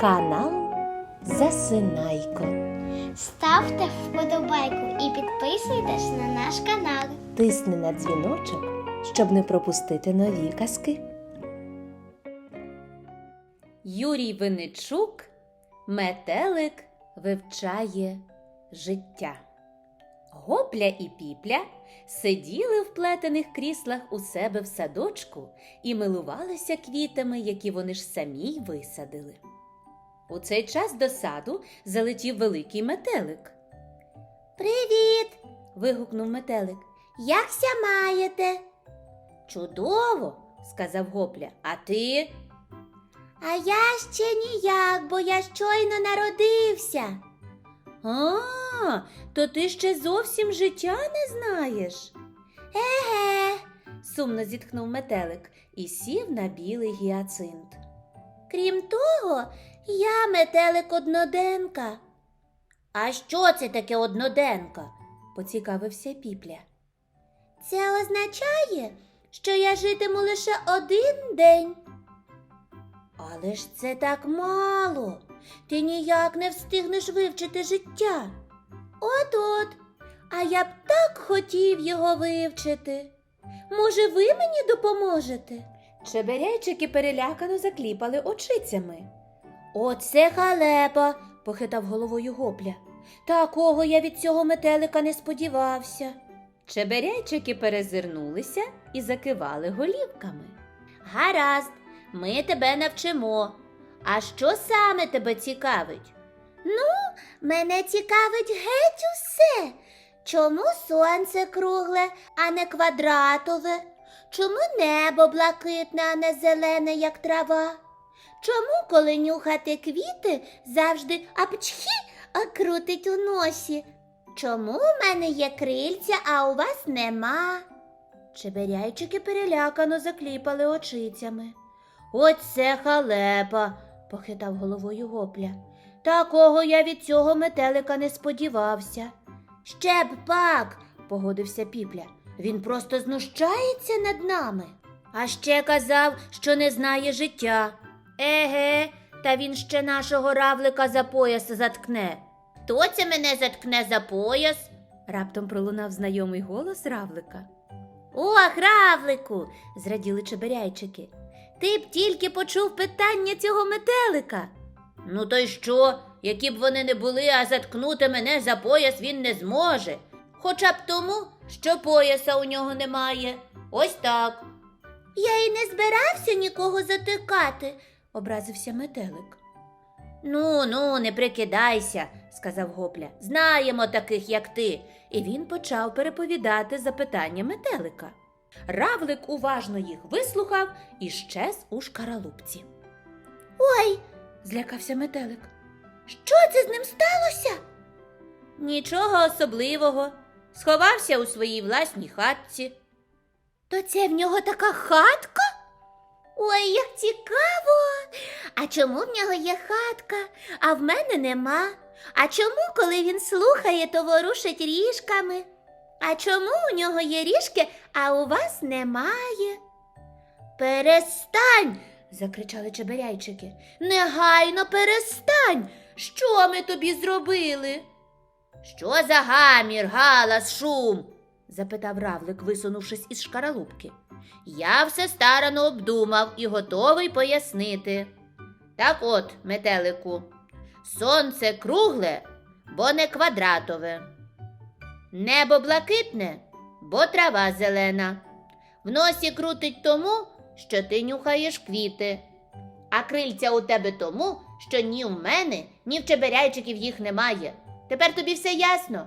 Канал Засинайко. Ставте вподобайку і підписуйтесь на наш канал. Тисни на дзвіночок, щоб не пропустити нові казки. Юрій Винничук Метелик вивчає життя. Гопля і піпля сиділи в плетених кріслах у себе в садочку і милувалися квітами, які вони ж самі й висадили. У цей час до саду залетів великий метелик. Привіт! вигукнув метелик. Якся маєте? Чудово, сказав Гопля. А ти? А я ще ніяк, бо я щойно народився. А, то ти ще зовсім життя не знаєш. Еге, сумно зітхнув метелик і сів на білий гіацинт. Крім того, я метелик одноденка. А що це таке одноденка? поцікавився піпля. Це означає, що я житиму лише один день. Але ж це так мало. Ти ніяк не встигнеш вивчити життя. От-от, а я б так хотів його вивчити. Може, ви мені допоможете? Чеберейчики перелякано закліпали очицями. Оце халепа, похитав головою гопля. Такого я від цього метелика не сподівався. Чеберейчики перезирнулися і закивали голівками. Гаразд, ми тебе навчимо. А що саме тебе цікавить? Ну, мене цікавить геть усе. Чому сонце кругле, а не квадратове? Чому небо блакитне, а не зелене, як трава? Чому, коли нюхати квіти, завжди апчхі, крутить у носі? Чому в мене є крильця, а у вас нема? Чеберяйчики перелякано закліпали очицями. Оце халепа, похитав головою гопля. Такого я від цього метелика не сподівався. Ще б пак, погодився піпля. Він просто знущається над нами. А ще казав, що не знає життя. Еге, та він ще нашого равлика за пояс заткне. Хто це мене заткне за пояс? раптом пролунав знайомий голос равлика. Ох, равлику, зраділи чеберяйчики. Ти б тільки почув питання цього метелика. Ну, то й що? Які б вони не були, а заткнути мене за пояс він не зможе. Хоча б тому, що пояса у нього немає. Ось так. Я й не збирався нікого затикати, образився метелик. Ну, ну, не прикидайся, сказав Гопля. Знаємо таких, як ти. І він почав переповідати запитання метелика. Равлик уважно їх вислухав і щез у шкаралупці. Ой, злякався метелик. Що це з ним сталося? Нічого особливого. Сховався у своїй власній хатці. То це в нього така хатка? Ой, як цікаво. А чому в нього є хатка, а в мене нема? А чому, коли він слухає, то ворушить ріжками? А чому у нього є ріжки, а у вас немає? Перестань. закричали чеберяйчики. Негайно перестань. Що ми тобі зробили? Що за гамір, галас, шум? запитав равлик, висунувшись із шкаралупки. Я все старано обдумав і готовий пояснити. Так от, метелику, сонце кругле, бо не квадратове. Небо блакитне, бо трава зелена. В носі крутить тому, що ти нюхаєш квіти. А крильця у тебе тому, що ні в мене, ні в чеберяйчиків їх немає. Тепер тобі все ясно.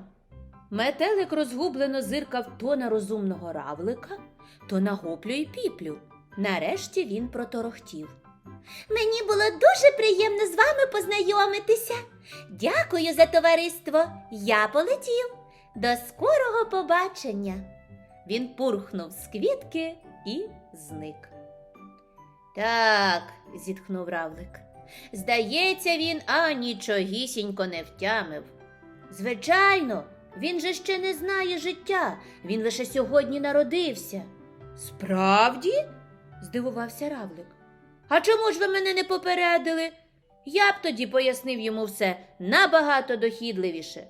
Метелик розгублено зиркав то на розумного равлика, то на гоплю і піплю. Нарешті він проторохтів. Мені було дуже приємно з вами познайомитися. Дякую за товариство. Я полетів. До скорого побачення. Він пурхнув з квітки і зник. Так, зітхнув равлик. Здається, він анічогісінько не втямив. Звичайно, він же ще не знає життя, він лише сьогодні народився. Справді? здивувався равлик. А чому ж ви мене не попередили? Я б тоді пояснив йому все набагато дохідливіше.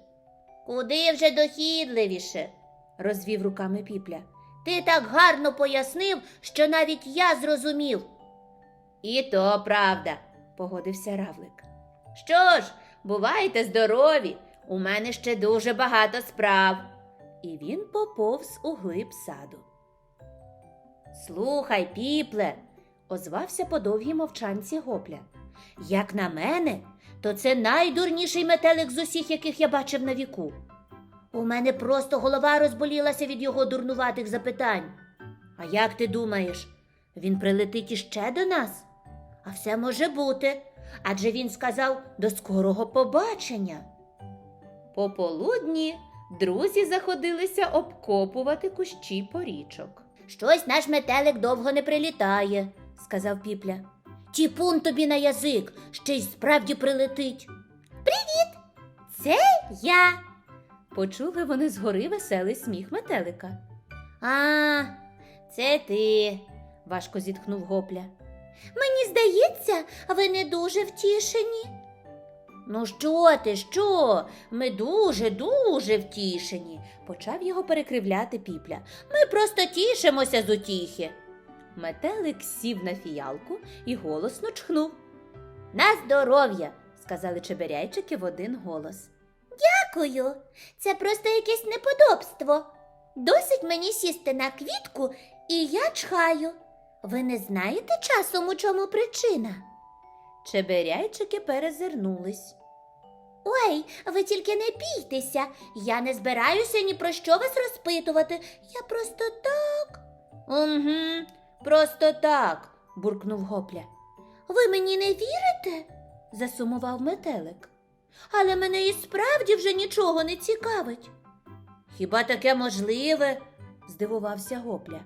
Куди вже дохідливіше? розвів руками піпля. Ти так гарно пояснив, що навіть я зрозумів. І то правда, погодився Равлик. Що ж, бувайте здорові, у мене ще дуже багато справ. І він поповз у глиб саду. Слухай, піпле, озвався по довгій мовчанці гопля. Як на мене, то це найдурніший метелик з усіх, яких я бачив на віку. У мене просто голова розболілася від його дурнуватих запитань. А як ти думаєш, він прилетить іще до нас? А все може бути, адже він сказав до скорого побачення. Пополудні друзі заходилися обкопувати кущі порічок. Щось наш метелик довго не прилітає, сказав піпля. Тіпун тобі на язик, ще й справді прилетить. Привіт! Це я. Почули вони згори веселий сміх метелика. А, це ти, важко зітхнув гопля. Мені здається, ви не дуже втішені. Ну, що ти, що? Ми дуже, дуже втішені, почав його перекривляти піпля. Ми просто тішимося з утіхи. Метелик сів на фіялку і голосно чхнув. На здоров'я, сказали чеберяйчики в один голос. Дякую, це просто якесь неподобство. Досить мені сісти на квітку, і я чхаю. Ви не знаєте часом, у чому причина? Чеберяйчики перезирнулись. Ой, ви тільки не бійтеся. Я не збираюся ні про що вас розпитувати. Я просто так. Угу, просто так, буркнув гопля. Ви мені не вірите? засумував метелик. Але мене і справді вже нічого не цікавить. Хіба таке можливе? здивувався гопля.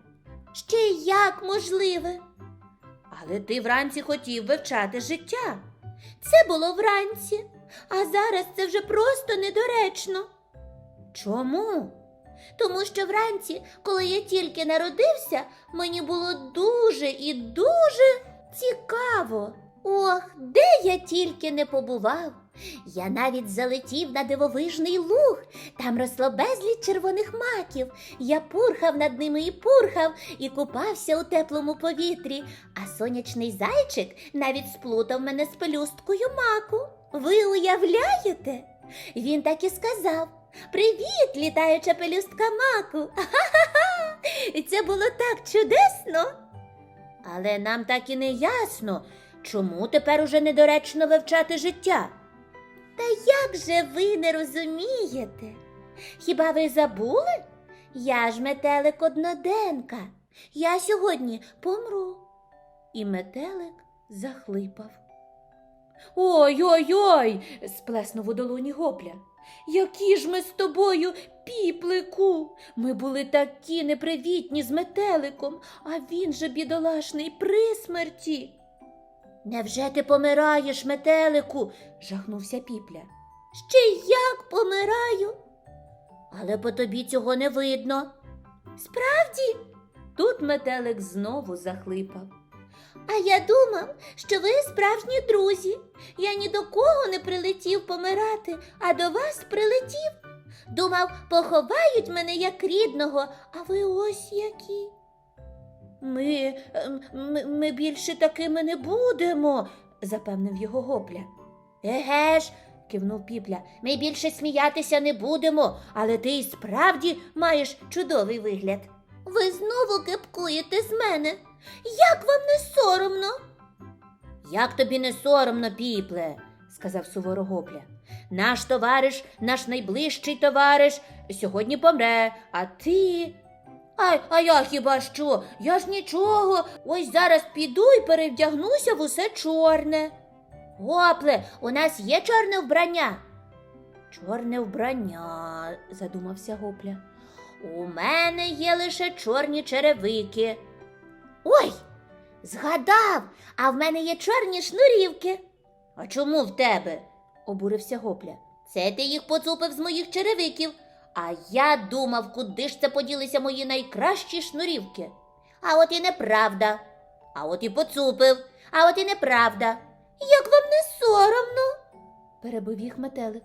Ще як можливе. Але ти вранці хотів вивчати життя. Це було вранці, а зараз це вже просто недоречно. Чому? Тому що вранці, коли я тільки народився, мені було дуже і дуже цікаво. Ох, де я тільки не побував. Я навіть залетів на дивовижний луг. Там росло безліч червоних маків. Я пурхав над ними і пурхав, і купався у теплому повітрі, а сонячний зайчик навіть сплутав мене з пелюсткою маку. Ви уявляєте? Він так і сказав. Привіт, літаюча пелюстка маку. Ха-ха-ха! Це було так чудесно. Але нам так і не ясно, чому тепер уже недоречно вивчати життя. Та як же ви не розумієте? Хіба ви забули? Я ж метелик одноденка. Я сьогодні помру. І метелик захлипав. Ой ой ой. сплеснув у долоні гопля. Які ж ми з тобою, піплику? Ми були такі непривітні з метеликом, а він же бідолашний при смерті. Невже ти помираєш, метелику? жахнувся піпля. Ще як помираю? Але по тобі цього не видно. Справді? Тут метелик знову захлипав. А я думав, що ви справжні друзі. Я ні до кого не прилетів помирати, а до вас прилетів. Думав, поховають мене як рідного, а ви ось які. Ми, ем, ми, ми більше такими не будемо, запевнив його гопля. Еге ж, кивнув піпля, ми більше сміятися не будемо, але ти і справді маєш чудовий вигляд. Ви знову кепкуєте з мене. Як вам не соромно? Як тобі не соромно, піпле, сказав суворо гопля. Наш товариш, наш найближчий товариш, сьогодні помре, а ти. Ай, а я хіба що? Я ж нічого. Ось зараз піду і перевдягнуся в усе чорне. Гопле, у нас є чорне вбрання. Чорне вбрання, задумався гопля. У мене є лише чорні черевики. Ой, згадав, а в мене є чорні шнурівки. А чому в тебе? обурився гопля. Це ти їх поцупив з моїх черевиків. А я думав, куди ж це поділися мої найкращі шнурівки. А от і неправда. А от і поцупив, а от і неправда. Як вам не перебив їх метелик.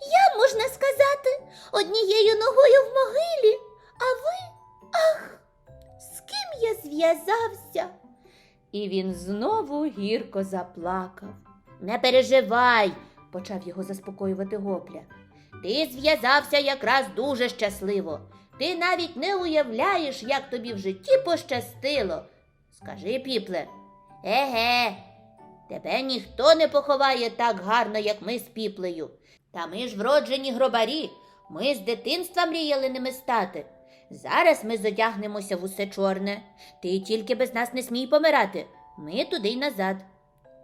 Я, можна сказати, однією ногою в могилі, а ви. Ах, з ким я зв'язався? І він знову гірко заплакав. Не переживай, почав його заспокоювати гопля. Ти зв'язався якраз дуже щасливо. Ти навіть не уявляєш, як тобі в житті пощастило. Скажи, піпле, еге, тебе ніхто не поховає так гарно, як ми з піплею. Та ми ж вроджені гробарі. Ми з дитинства мріяли ними стати. Зараз ми зодягнемося в усе чорне. Ти тільки без нас не смій помирати. Ми туди й назад.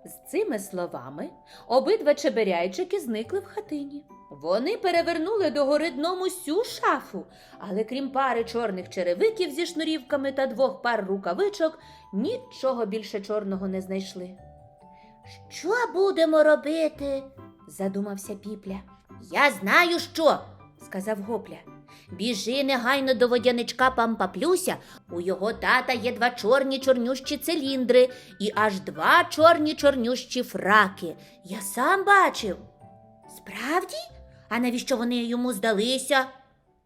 З цими словами обидва чеберяйчики зникли в хатині. Вони перевернули догори дном усю шафу, але крім пари чорних черевиків зі шнурівками та двох пар рукавичок, нічого більше чорного не знайшли. Що будемо робити? задумався піпля. Я знаю що, сказав гопля. Біжи негайно до водяничка Пампаплюся. У його тата є два чорні чорнющі циліндри і аж два чорні чорнющі фраки. Я сам бачив. Справді? А навіщо вони йому здалися?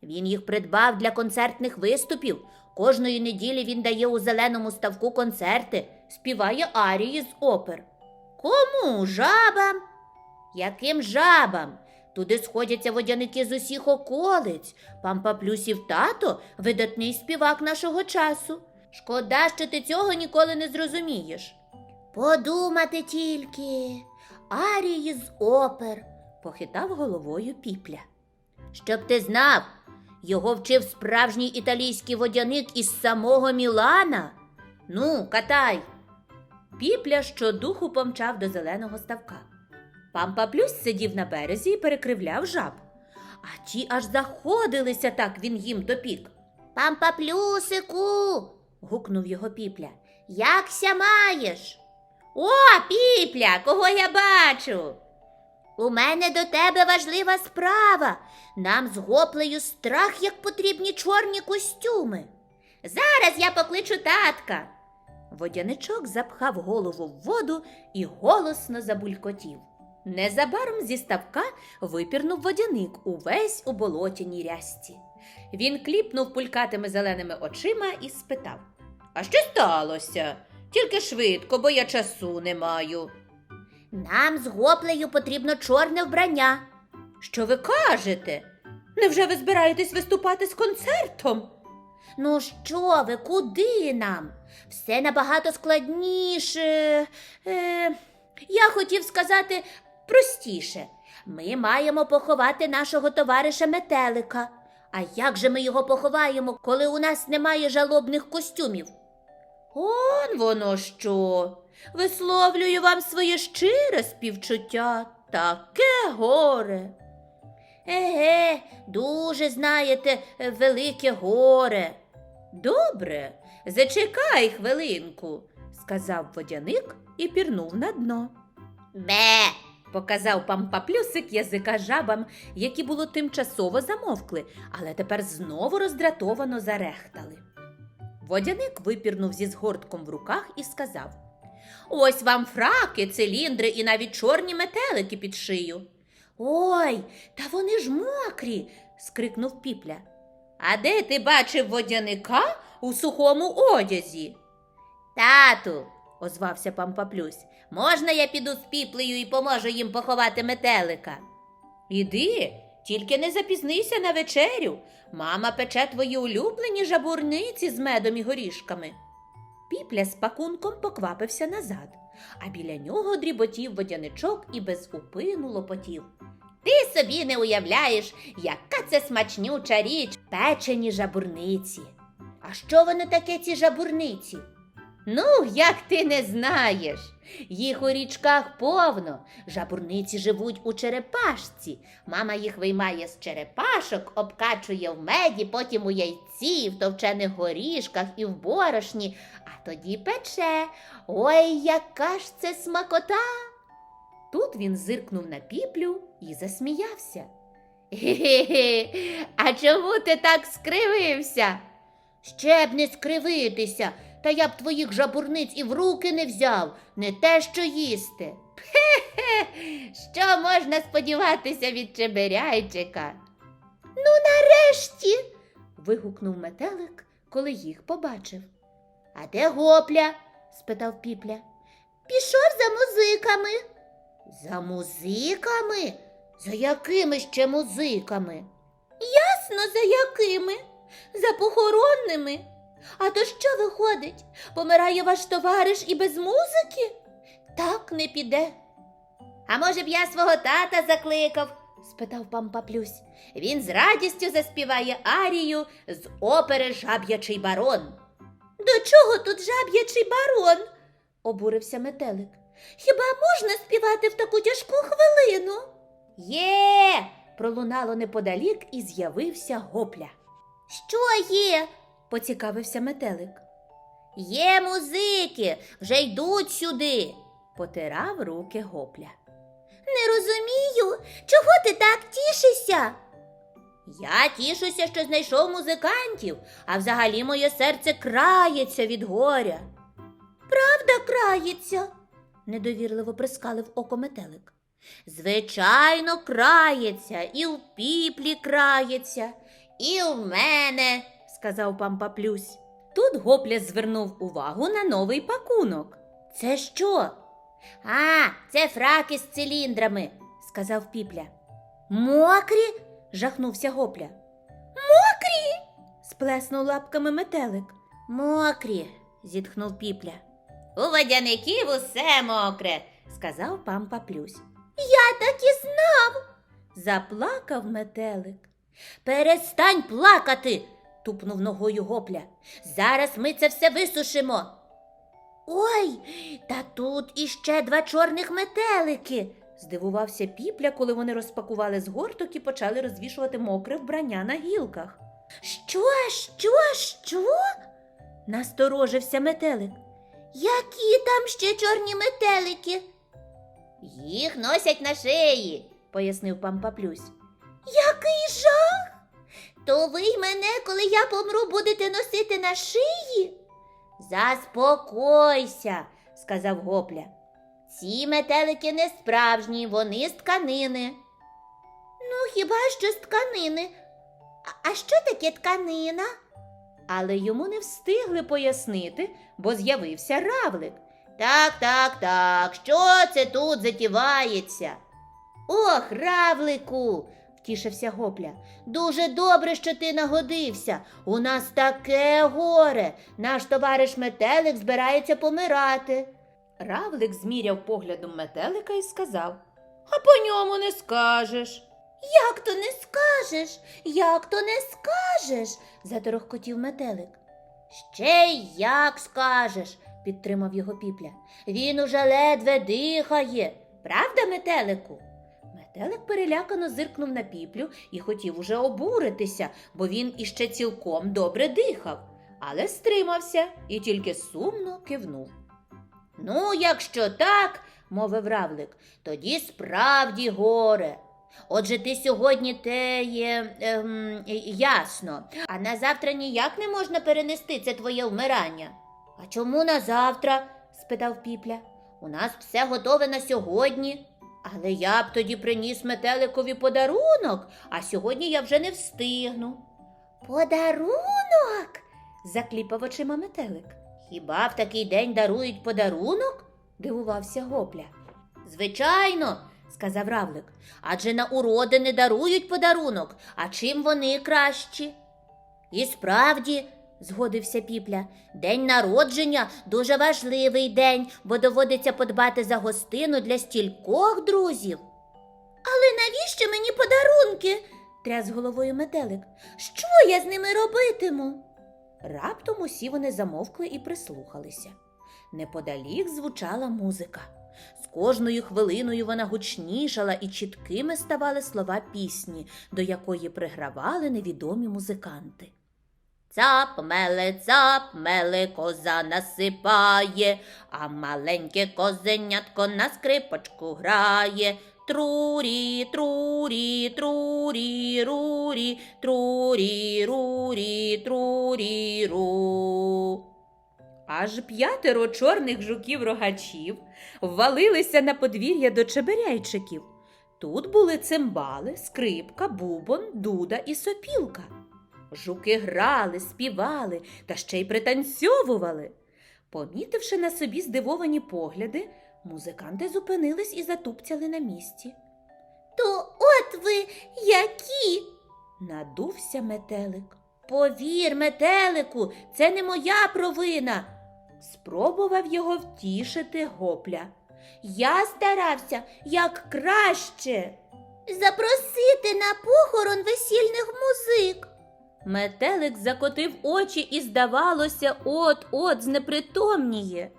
Він їх придбав для концертних виступів. Кожної неділі він дає у зеленому ставку концерти, співає арії з опер. Кому? Жабам? Яким жабам? Туди сходяться водяники з усіх околиць. Пампаплюсів тато видатний співак нашого часу. Шкода, що ти цього ніколи не зрозумієш. Подумати тільки, арії з опер, похитав головою піпля. Щоб ти знав, його вчив справжній італійський водяник із самого Мілана. Ну, катай. Піпля щодуху помчав до зеленого ставка. Пампаплюсь сидів на березі і перекривляв жаб. А ті аж заходилися так він їм допік. Пампаплюсику. гукнув його піпля. Якся маєш? О, піпля, кого я бачу? У мене до тебе важлива справа. Нам з гоплею страх, як потрібні чорні костюми. Зараз я покличу татка. Водяничок запхав голову в воду і голосно забулькотів. Незабаром зі ставка випірнув водяник увесь у болотяній рясці. Він кліпнув пулькатими зеленими очима і спитав А що сталося? Тільки швидко, бо я часу не маю. Нам з гоплею потрібно чорне вбрання. Що ви кажете? Невже ви збираєтесь виступати з концертом? Ну що ви, куди нам? Все набагато складніше. Е, я хотів сказати простіше. Ми маємо поховати нашого товариша метелика. А як же ми його поховаємо, коли у нас немає жалобних костюмів? Он воно що. Висловлюю вам своє щире співчуття, таке горе. Еге, дуже знаєте, велике горе. Добре, зачекай хвилинку, сказав водяник і пірнув на дно. Бе. показав пампаплюсик язика жабам, які було тимчасово замовкли, але тепер знову роздратовано зарехтали. Водяник випірнув зі згортком в руках і сказав Ось вам фраки, циліндри і навіть чорні метелики під шию. Ой, та вони ж мокрі. скрикнув піпля. А де ти бачив водяника у сухому одязі? Тату, озвався пампаплюсь, можна я піду з піплею і поможу їм поховати метелика? Іди, тільки не запізнися на вечерю. Мама пече твої улюблені жабурниці з медом і горішками. Піпля з пакунком поквапився назад, а біля нього дріботів водяничок і без упину лопотів. Ти собі не уявляєш, яка це смачнюча річ печені жабурниці. А що вони таке, ці жабурниці? Ну, як ти не знаєш. Їх у річках повно. Жабурниці живуть у черепашці. Мама їх виймає з черепашок, обкачує в меді, потім у яйці, в товчених горішках і в борошні, а тоді пече. Ой, яка ж це смакота! Тут він зиркнув на піплю і засміявся. Ге-ге, а чому ти так скривився? Ще б не скривитися, та я б твоїх жабурниць і в руки не взяв, не те що їсти. Хе-хе, Що можна сподіватися від чеберяйчика? Ну, нарешті. вигукнув метелик, коли їх побачив. А де гопля? спитав піпля. Пішов за музиками. За музиками? За якими ще музиками? Ясно, за якими? За похоронними. А то що виходить? Помирає ваш товариш і без музики? Так не піде. А може б я свого тата закликав? спитав пан Паплюсь. Він з радістю заспіває арію з опери Жаб'ячий барон. До чого тут жаб'ячий барон? обурився метелик. Хіба можна співати в таку тяжку хвилину? Є. пролунало неподалік і з'явився гопля. Що є? Поцікавився метелик. Є музики, вже йдуть сюди, потирав руки гопля. Не розумію, чого ти так тішишся? Я тішуся, що знайшов музикантів, а взагалі моє серце крається від горя. Правда, крається? недовірливо прискалив око метелик. Звичайно, крається, і в піплі крається, і в мене, сказав пан Паплюсь. Тут гопля звернув увагу на новий пакунок. Це що? А, це фраки з циліндрами, сказав піпля. Мокрі? жахнувся гопля. Мокрі? сплеснув лапками метелик. Мокрі, зітхнув піпля. У водяників усе мокре, сказав пан Паплюсь. Я так і знав. заплакав метелик. Перестань плакати, тупнув ногою гопля. Зараз ми це все висушимо. Ой, та тут іще два чорних метелики. здивувався піпля, коли вони розпакували згорток і почали розвішувати мокре вбрання на гілках. Що, що, що? насторожився метелик. Які там ще чорні метелики? Їх носять на шиї, пояснив пан Паплюсь. Який жах! То ви мене, коли я помру, будете носити на шиї? Заспокойся, сказав гопля. Ці метелики не справжні, вони з тканини. Ну, хіба що з тканини? А, а що таке тканина? Але йому не встигли пояснити, бо з'явився равлик. Так, так, так, що це тут затівається? Ох, равлику, втішився гопля. Дуже добре, що ти нагодився. У нас таке горе. Наш товариш метелик збирається помирати. Равлик зміряв поглядом метелика і сказав А по ньому не скажеш. Як то не скажеш? Як то не скажеш? заторохкотів метелик. Ще як скажеш, підтримав його піпля. Він уже ледве дихає. Правда, метелику? Метелик перелякано зиркнув на піплю і хотів уже обуритися, бо він іще цілком добре дихав, але стримався і тільки сумно кивнув. Ну, якщо так, мовив равлик, тоді справді горе. Отже, ти сьогодні те є ем, ясно, а на завтра ніяк не можна перенести це твоє вмирання. А чому на завтра? спитав піпля. У нас все готове на сьогодні. Але я б тоді приніс метеликові подарунок, а сьогодні я вже не встигну. Подарунок? закліпав очима метелик. Хіба в такий день дарують подарунок? дивувався гопля. Звичайно, сказав равлик, адже на уроди не дарують подарунок, а чим вони кращі? І справді, згодився піпля, день народження дуже важливий день, бо доводиться подбати за гостину для стількох друзів. Але навіщо мені подарунки? тряс головою метелик. Що я з ними робитиму? Раптом усі вони замовкли і прислухалися. Неподалік звучала музика. З кожною хвилиною вона гучнішала і чіткими ставали слова пісні, до якої пригравали невідомі музиканти. Цап меле, цап меле, коза насипає, а маленьке козенятко на скрипочку грає. Трурі, трурі, трурі, рурі, трурі, рурі, трурі, ру. Аж п'ятеро чорних жуків-рогачів ввалилися на подвір'я до чеберяйчиків. Тут були цимбали, скрипка, бубон, дуда і сопілка. Жуки грали, співали та ще й пританцьовували. Помітивши на собі здивовані погляди, музиканти зупинились і затупцяли на місці. То от ви які? Надувся метелик. Повір, метелику, це не моя провина. Спробував його втішити гопля. Я старався як краще. Запросити на похорон весільних музик. Метелик закотив очі і, здавалося, от-от знепритомніє.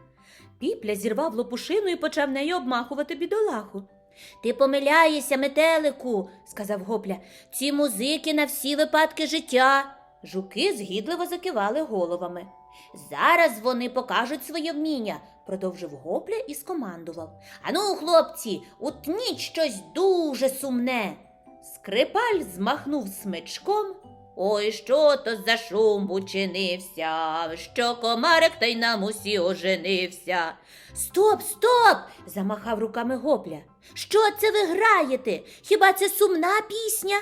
Піпля зірвав лопушину і почав нею обмахувати бідолаху. Ти помиляєшся, метелику, сказав гопля. Ці музики на всі випадки життя. Жуки згідливо закивали головами. Зараз вони покажуть своє вміння, продовжив гопля і скомандував. Ану, хлопці, утніть щось дуже сумне. Скрипаль змахнув смичком. Ой, що то за шум учинився, що комарик та й нам усі оженився. Стоп, стоп. замахав руками гопля. Що це ви граєте? Хіба це сумна пісня?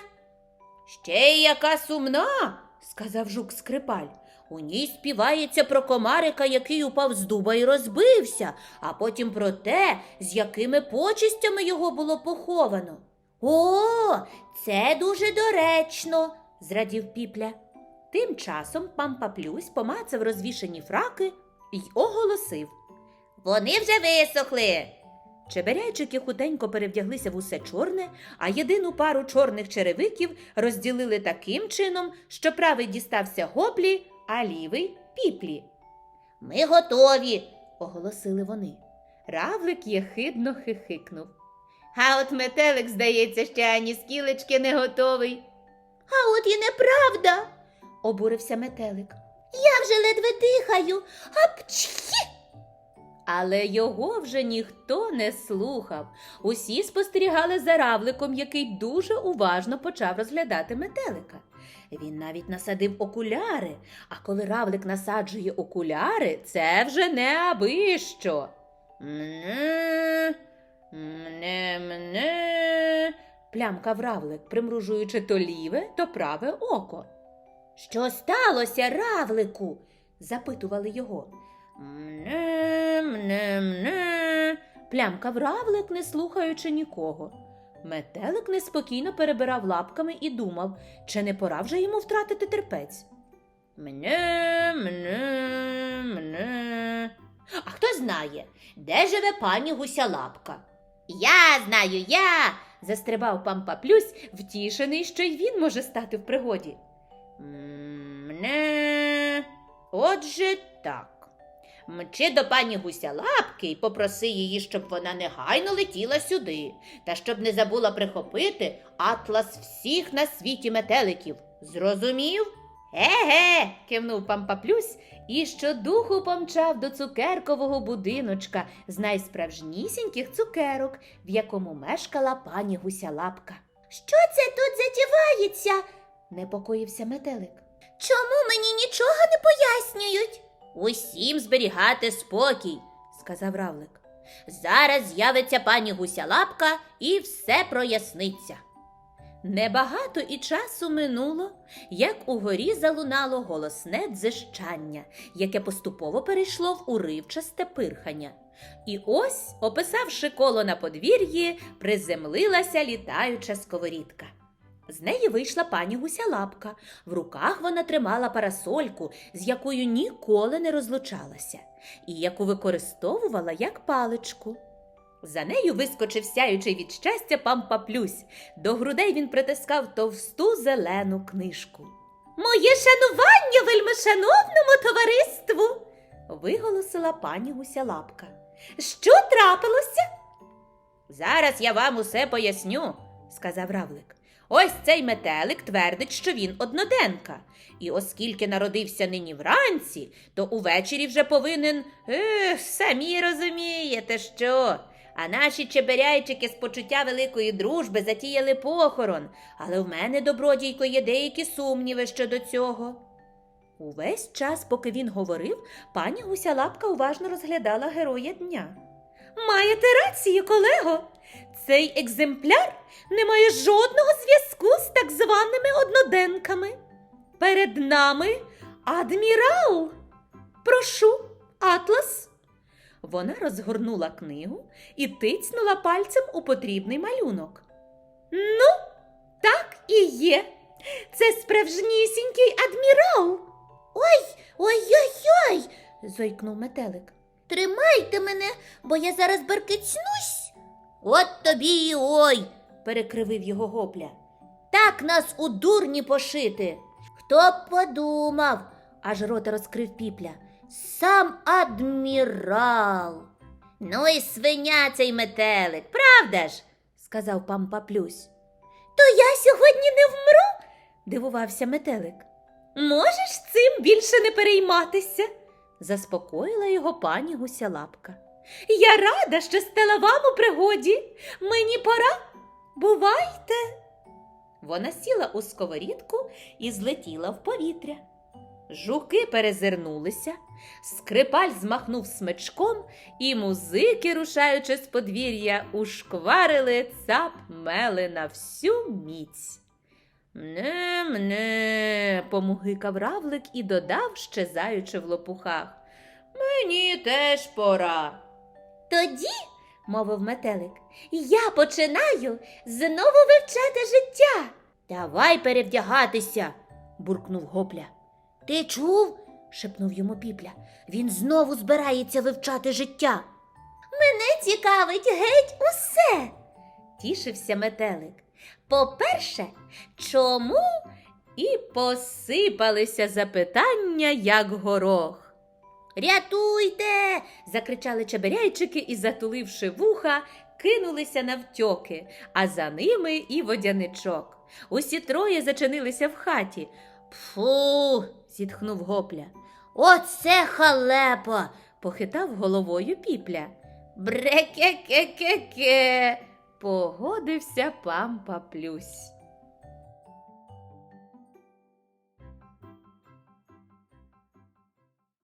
Ще й яка сумна, сказав жук скрипаль. У ній співається про комарика, який упав з дуба і розбився, а потім про те, з якими почистями його було поховано. О, це дуже доречно, зрадів піпля. Тим часом пан Паплюсь помацав розвішані фраки й оголосив. Вони вже висохли. Чеберяйчики хутенько перевдяглися в усе чорне, а єдину пару чорних черевиків розділили таким чином, що правий дістався гоплі, а лівий піплі. Ми готові, оголосили вони. Равлик єхидно хихикнув. А от метелик, здається, ще ані скілечки не готовий. А от і неправда. обурився метелик. Я вже ледве дихаю. Апчхі! Але його вже ніхто не слухав. Усі спостерігали за равликом, який дуже уважно почав розглядати метелика. Він навіть насадив окуляри, а коли равлик насаджує окуляри, це вже не що. Мне, мне, мне, плямкав равлик, примружуючи то ліве, то праве око. Що сталося, равлику? запитували його. Мне, мне, мне, плямкав равлик, не слухаючи нікого. Метелик неспокійно перебирав лапками і думав, чи не пора вже йому втратити терпець. Мне, мне, мне. А хто знає, де живе пані гусялапка? Я знаю, я. Застрибав пампа Плюсь, втішений, що й він може стати в пригоді. Мне. Отже так. Мчи до пані гуся лапки і попроси її, щоб вона негайно летіла сюди, та щоб не забула прихопити атлас всіх на світі метеликів. Зрозумів? Еге, кивнув пан Паплюсь і щодуху помчав до цукеркового будиночка з найсправжнісіньких цукерок, в якому мешкала пані гусялапка. Що це тут затівається? Непокоївся метелик. Чому мені нічого не пояснюють? Усім зберігати спокій, сказав равлик. Зараз з'явиться пані гусялапка і все проясниться. Небагато і часу минуло, як угорі залунало голосне дзижчання, яке поступово перейшло в уривчасте пирхання. І ось, описавши коло на подвір'ї, приземлилася літаюча сковорідка. З неї вийшла пані гусялапка. В руках вона тримала парасольку, з якою ніколи не розлучалася, і яку використовувала як паличку. За нею вискочив сяючий від щастя пан Паплюсь. До грудей він притискав товсту зелену книжку. Моє шанування вельмишановному товариству. виголосила пані гусялапка. Що трапилося? Зараз я вам усе поясню, сказав равлик. Ось цей метелик твердить, що він одноденка. І оскільки народився нині вранці, то увечері вже повинен. Ех, самі розумієте, що. А наші чеберяйчики з почуття великої дружби затіяли похорон, але в мене, добродійко, є деякі сумніви щодо цього. Увесь час, поки він говорив, пані гуся лапка уважно розглядала героя дня. Маєте рацію, колего. Цей екземпляр не має жодного зв'язку з так званими одноденками. Перед нами адмірал. Прошу, атлас. Вона розгорнула книгу і тицнула пальцем у потрібний малюнок. Ну, так і є. Це справжнісінький адмірал. Ой, ой-ой-ой, зойкнув метелик. Тримайте мене, бо я зараз беркицнусь. От тобі і ой. перекривив його гопля. Так нас у дурні пошити. Хто б подумав, Аж рота розкрив піпля. Сам адмірал. Ну і свиня цей метелик, правда ж? сказав пан Паплюсь. То я сьогодні не вмру. Дивувався метелик. Можеш цим більше не перейматися, заспокоїла його пані гуся лапка. Я рада, що стала вам у пригоді. Мені пора. Бувайте. Вона сіла у сковорідку і злетіла в повітря. Жуки перезирнулися, скрипаль змахнув смичком, і музики, рушаючи з подвір'я, ушкварили цап мели на всю міць. Мне, мне, помугикав равлик і додав, щезаючи в лопухах. Мені теж пора. Тоді мовив метелик. я починаю знову вивчати життя. Давай перевдягатися. буркнув гопля. Ти чув? шепнув йому піпля. Він знову збирається вивчати життя. Мене цікавить геть усе. Тішився метелик. По-перше, чому? І посипалися запитання, як горох. Рятуйте! Закричали чеберяйчики і, затуливши вуха, кинулися навтьоки, а за ними і водяничок. Усі троє зачинилися в хаті. Фу, Зітхнув гопля. оце халепа. Похитав головою піпля. Брекекекеке. Погодився пампа Паплюсь.